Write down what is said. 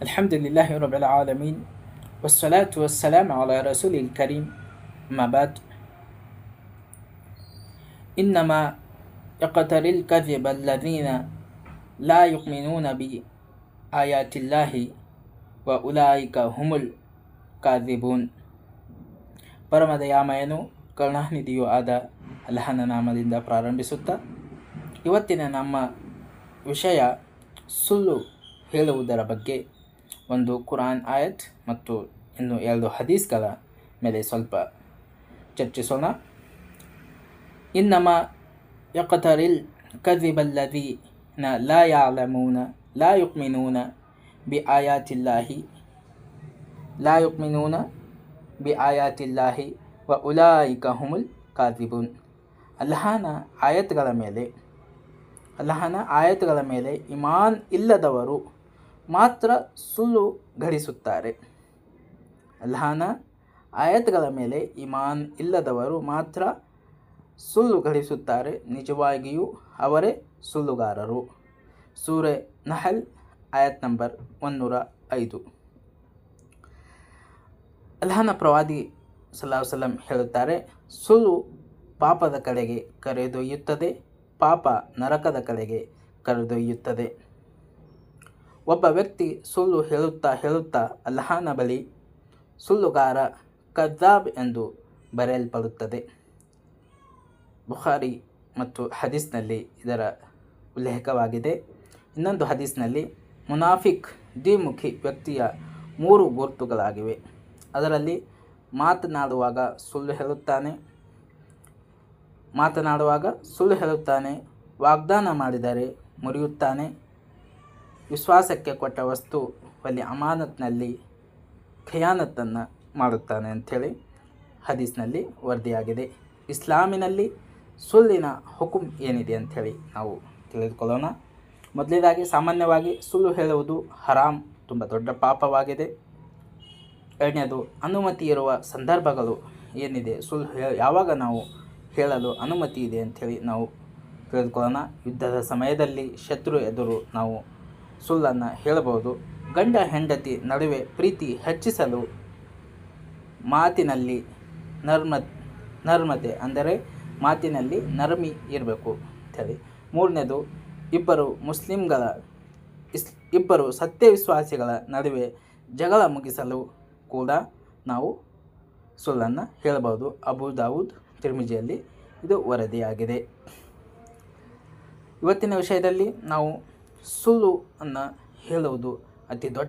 الحمد لله رب العالمين والصلاة والسلام على رسول الكريم ما بعد إنما يقتل الكذب الذين لا يؤمنون بآيات الله وأولئك هم الكاذبون ಪರಮದಯಾಮಯನು ಕರುಣಾನಿಧಿಯೂ ಆದ ಅಲ್ಲಹನ ನಾಮದಿಂದ ಪ್ರಾರಂಭಿಸುತ್ತಾ ಇವತ್ತಿನ ನಮ್ಮ ವಿಷಯ ಸುಳ್ಳು ಹೇಳುವುದರ ಬಗ್ಗೆ ಒಂದು ಕುರಾನ್ ಆಯತ್ ಮತ್ತು ಇನ್ನು ಎರಡು ಹದೀಸ್ಗಳ ಮೇಲೆ ಸ್ವಲ್ಪ ಚರ್ಚಿಸೋಣ. ಇನ್ನಮ ಯಕತರಿಲ್ ಕದಿಬಲ್ಲದೀನ ಲಾ ಯಾಲಮೂನ, ಲಾ ಯುಕ್ಮಿನೂನ ಬಿ ಆಯಾತಿಲ್ಲಾಹಿ, ಲಾ ಯುಕ್ಮಿನೂನ ಬಿ ಆಯಾತಿಲ್ಲಾಹಿ ವ ಉಲಾಯಿಕ ಹುಮುಲ್ ಕಾದಿಬುನ್. ಅಲ್ಲಾಹನ ಆಯತ್ಗಳ ಮೇಲೆ, ಅಲ್ಲಾಹನ ಆಯತ್ಗಳ ಮೇಲೆ ಇಮಾನ್ ಇಲ್ಲದವರು ಮಾತ್ರ ಸುಳ್ಳು ಘಡಿಸುತ್ತಾರೆ ಅಲ್ಲಾಹನ ಆಯತ್ಗಳ ಮೇಲೆ ಇಮಾನ್ ಇಲ್ಲದವರು ಮಾತ್ರ ಸುಳ್ಳು ಘಡಿಸುತ್ತಾರೆ ನಿಜವಾಗಿಯೂ ಅವರೇ ಸುಳ್ಳುಗಾರರು. ಸೂರೆ ನಹಲ್, ಆಯತ್ ನಂಬರ್ ಒನ್ನೂರ ಐದು. ಅಲ್ಹಾನ ಪ್ರವಾದಿ ವಸಲ್ಲಂ ಹೇಳುತ್ತಾರೆ, ಸುಳ್ಳು ಪಾಪದ ಕಡೆಗೆ ಕರೆದೊಯ್ಯುತ್ತದೆ, ಪಾಪ ನರಕದ ಕಡೆಗೆ ಕರೆದೊಯ್ಯುತ್ತದೆ. ಒಬ್ಬ ವ್ಯಕ್ತಿ ಸುಳ್ಳು ಹೇಳುತ್ತಾ ಹೇಳುತ್ತಾ ಅಲ್ಲಹಾನ ಬಳಿ, ಸುಳ್ಳುಗಾರ ಕದ್ದಾಬ್ ಎಂದು ಬರೆಯಲ್ಪಡುತ್ತದೆ. ಬುಖಾರಿ ಮತ್ತು ಹದೀಸ್ನಲ್ಲಿ ಇದರ ಉಲ್ಲೇಖವಾಗಿದೆ. ಇನ್ನೊಂದು ಹದೀಸ್ನಲ್ಲಿ, ಮುನಾಫಿಕ್ ದ್ವಿಮುಖಿ ವ್ಯಕ್ತಿಯ ಮೂರು ಗುರುತುಗಳಾಗಿವೆ. ಅದರಲ್ಲಿ ಮಾತನಾಡುವಾಗ ಸುಳ್ಳು ಹೇಳುತ್ತಾನೆ, ಮಾತನಾಡುವಾಗ ಸುಳ್ಳು ಹೇಳುತ್ತಾನೆ, ವಾಗ್ದಾನ ಮಾಡಿದರೆ ಮುರಿಯುತ್ತಾನೆ ವಿಶ್ವಾಸಕ್ಕೆ ಕೊಟ್ಟ ವಸ್ತು ಅಲ್ಲಿ ಅಮಾನತ್ನಲ್ಲಿ ಖಯಾನತ್ತನ್ನು ಮಾಡುತ್ತಾನೆ ಅಂಥೇಳಿ ಹದೀಸ್ನಲ್ಲಿ ವರದಿಯಾಗಿದೆ. ಇಸ್ಲಾಮಿನಲ್ಲಿ ಸುಳ್ಳಿನ ಹುಕುಂ ಏನಿದೆ ಅಂಥೇಳಿ ನಾವು ತಿಳಿದುಕೊಳ್ಳೋಣ. ಮೊದಲನೇದಾಗಿ ಸಾಮಾನ್ಯವಾಗಿ ಸುಳ್ಳು ಹೇಳುವುದು ಹರಾಮ್, ತುಂಬ ದೊಡ್ಡ ಪಾಪವಾಗಿದೆ. ಎರಡನೇದು, ಅನುಮತಿ ಇರುವ ಸಂದರ್ಭಗಳು ಏನಿದೆ, ಸುಳ್ಳು ಯಾವಾಗ ನಾವು ಹೇಳಲು ಅನುಮತಿ ಇದೆ ಅಂಥೇಳಿ ನಾವು ತಿಳಿದುಕೊಳ್ಳೋಣ. ಯುದ್ಧದ ಸಮಯದಲ್ಲಿ ಶತ್ರು ಎದುರು ನಾವು ಸುಳ್ಳನ್ನು ಹೇಳಬಹುದು. ಗಂಡ ಹೆಂಡತಿ ನಡುವೆ ಪ್ರೀತಿ ಹೆಚ್ಚಿಸಲು ಮಾತಿನಲ್ಲಿ ನರ್ಮ, ನರ್ಮತೆ ಅಂದರೆ ಮಾತಿನಲ್ಲಿ ನರ್ಮಿ ಇರಬೇಕು. ಅಂತೇಳಿ ಮೂರನೇದು, ಇಬ್ಬರು ಮುಸ್ಲಿಮ್ಗಳ ಇಸ್, ಇಬ್ಬರು ಸತ್ಯವಿಶ್ವಾಸಿಗಳ ನಡುವೆ ಜಗಳ ಮುಗಿಸಲು ಕೂಡ ನಾವು ಸುಳ್ಳನ್ನು ಹೇಳಬಹುದು. ಅಬು ದಾವೂದ್ ತಿರ್ಮಿಜಿಯಲ್ಲಿ ಇದು ವರದಿಯಾಗಿದೆ. ಇವತ್ತಿನ ವಿಷಯದಲ್ಲಿ ನಾವು ಸುಳ್ಳು ಅನ್ನು ಹೇಳುವುದು ಅತಿ ದೊಡ್ಡ